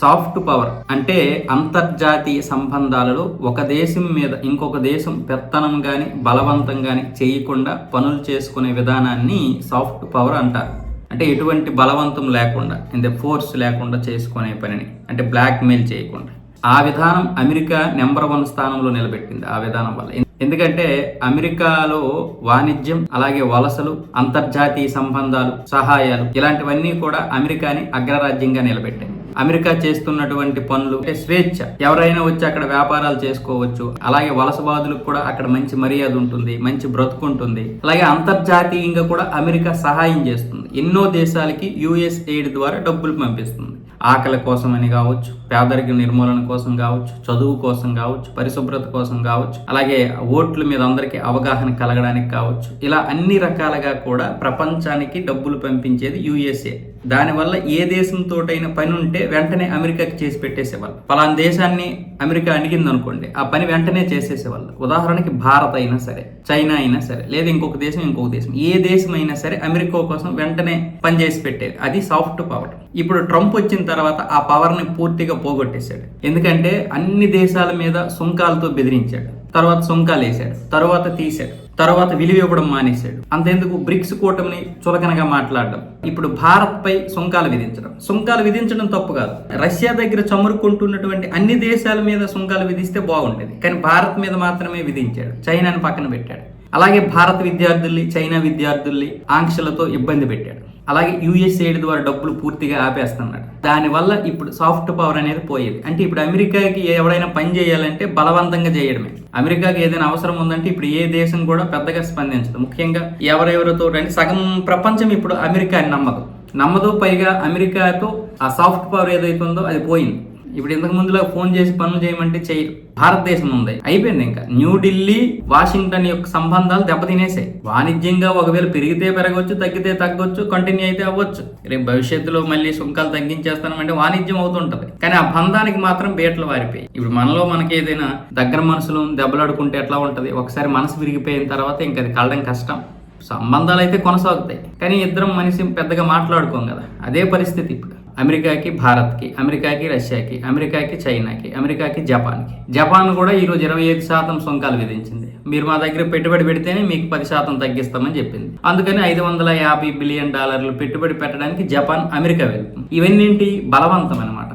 Soft power అంటే అంతర్జాతీయ సంబంధాలలో ఒక దేశం మీద ఇంకొక దేశం పెత్తనం కానీ బలవంతం కానీ చేయకుండా పనులు చేసుకునే విధానాన్ని సాఫ్ట్ పవర్ అంటారు. అంటే ఎటువంటి బలవంతం లేకుండా అంటే ఫోర్స్ లేకుండా చేసుకునే పనిని అంటే బ్లాక్మెయిల్ చేయకుండా. ఆ విధానం అమెరికా నెంబర్ వన్ స్థానంలో నిలబెట్టింది ఆ విధానం వల్ల. ఎందుకంటే అమెరికాలో వాణిజ్యం అలాగే వలసలు అంతర్జాతీయ సంబంధాలు సహాయాలు ఇలాంటివన్నీ కూడా అమెరికాని అగ్రరాజ్యంగా నిలబెట్టాయి. అమెరికా చేస్తున్నటువంటి పనులు అంటే స్వేచ్ఛ. ఎవరైనా వచ్చి అక్కడ వ్యాపారాలు చేసుకోవచ్చు. అలాగే వలసవాదులకు కూడా అక్కడ మంచి మర్యాద ఉంటుంది మంచి బ్రతుకుంటుంది అలాగే అంతర్జాతీయంగా కూడా అమెరికా సహాయం చేస్తుంది. ఎన్నో దేశాలకి యుఎస్ ఎయిడ్ ద్వారా డబ్బులు పంపిస్తుంది. ఆకలి కోసం అని కావచ్చు పేదరిక నిర్మూలన కోసం కావచ్చు చదువు కోసం కావచ్చు పరిశుభ్రత కోసం కావచ్చు అలాగే ఓట్ల మీద అందరికీ అవగాహన కలగడానికి కావచ్చు. ఇలా అన్ని రకాలుగా కూడా ప్రపంచానికి డబ్బులు పంపించేది యుఎస్ఏ. దానివల్ల ఏ దేశంతోటైనా పని ఉంటే వెంటనే అమెరికాకి చేసి పెట్టేసేవాళ్ళు. పలానా దేశాన్ని అమెరికా అడిగింది అనుకోండి ఆ పని వెంటనే చేసేసేవాళ్ళు. ఉదాహరణకి భారత్ అయినా సరే చైనా అయినా సరే లేదా ఇంకొక దేశం ఇంకొక దేశం. ఏ దేశం అయినా సరే అమెరికా కోసం వెంటనే పని చేసి పెట్టేది. అది సాఫ్ట్ పవర్. ఇప్పుడు ట్రంప్ వచ్చిన తర్వాత ఆ పవర్ని పూర్తిగా పోగొట్టేశాడు. ఎందుకంటే అన్ని దేశాల మీద సుంకాలతో బెదిరించాడు. తర్వాత సుంకాలు వేసాడు తర్వాత తీశాడు. తర్వాత విలువ ఇవ్వడం మానేశాడు. అంతెందుకు బ్రిక్స్ కూటమిని చులకనగా మాట్లాడడం. ఇప్పుడు భారత్ పై సుంకాలు విధించడం. సుంకాలు విధించడం తప్పు కాదు. రష్యా దగ్గర చమురుకుంటున్నటువంటి అన్ని దేశాల మీద సుంకాలు విధిస్తే బాగుండేది. కానీ భారత్ మీద మాత్రమే విధించాడు. చైనాని పక్కన పెట్టాడు. అలాగే భారత విద్యార్థుల్ని చైనా విద్యార్థుల్ని ఆంక్షలతో ఇబ్బంది పెట్టాడు. అలాగే యుఎస్ఏడ్ ద్వారా డబ్బులు పూర్తిగా ఆపేస్తున్నాడు. దానివల్ల ఇప్పుడు సాఫ్ట్ పవర్ అనేది పోయేది. అంటే ఇప్పుడు అమెరికాకి ఎవడైనా పని చేయాలంటే బలవంతంగా చేయడమే. అమెరికాకి ఏదైనా అవసరం ఉందంటే ఇప్పుడు ఏ దేశం కూడా పెద్దగా స్పందించదు. ముఖ్యంగా ఎవరెవరితో అంటే సగం ప్రపంచం ఇప్పుడు అమెరికాని నమ్మదు. నమ్మదు పైగా అమెరికాతో ఆ సాఫ్ట్ పవర్ ఏదైతే ఉందో అది పోయింది. ఇప్పుడు ఇంతకు ముందులో ఫోన్ చేసి పనులు చేయమంటే చేయరు. భారతదేశం ఉంది. అయిపోయింది ఇంకా. న్యూఢిల్లీ వాషింగ్టన్ యొక్క సంబంధాలు దెబ్బతినేసాయి. వాణిజ్యంగా ఒకవేళ పెరిగితే పెరగవచ్చు తగ్గితే తగ్గొచ్చు కంటిన్యూ అయితే అవ్వచ్చు. రేపు భవిష్యత్తులో మళ్ళీ సుంకాలు తగ్గించేస్తామంటే వాణిజ్యం అవుతుంటది. కానీ ఆ బంధానికి మాత్రం బీటలు వారిపోయి ఇప్పుడు మనలో మనకి ఏదైనా దగ్గర మనసులు దెబ్బలాడుకుంటే ఎట్లా ఉంటది? ఒకసారి మనసు విరిగిపోయిన తర్వాత ఇంకా అది కలడం కష్టం. సంబంధాలు అయితే కొనసాగుతాయి. కానీ ఇద్దరం మనిషి పెద్దగా మాట్లాడుకోం కదా. అదే పరిస్థితి ఇప్పుడు. అమెరికాకి భారత్కి అమెరికాకి రష్యాకి అమెరికాకి చైనాకి అమెరికాకి జపాన్కి. జపాన్ కూడా ఈరోజు ఇరవై ఐదు శాతం సుంకాలు విధించింది. మీరు మా దగ్గర పెట్టుబడి పెడితేనే మీకు పది శాతం తగ్గిస్తామని చెప్పింది. అందుకని ఐదు వందల యాభై బిలియన్ డాలర్లు పెట్టుబడి పెట్టడానికి జపాన్ అమెరికా వెళ్తుంది. ఇవన్నీ బలవంతం అనమాట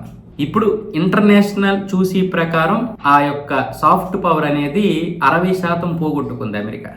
ఇప్పుడు ఇంటర్నేషనల్ చూసి ప్రకారం ఆ యొక్క సాఫ్ట్ పవర్ అనేది అరవై శాతం పోగొట్టుకుంది అమెరికా.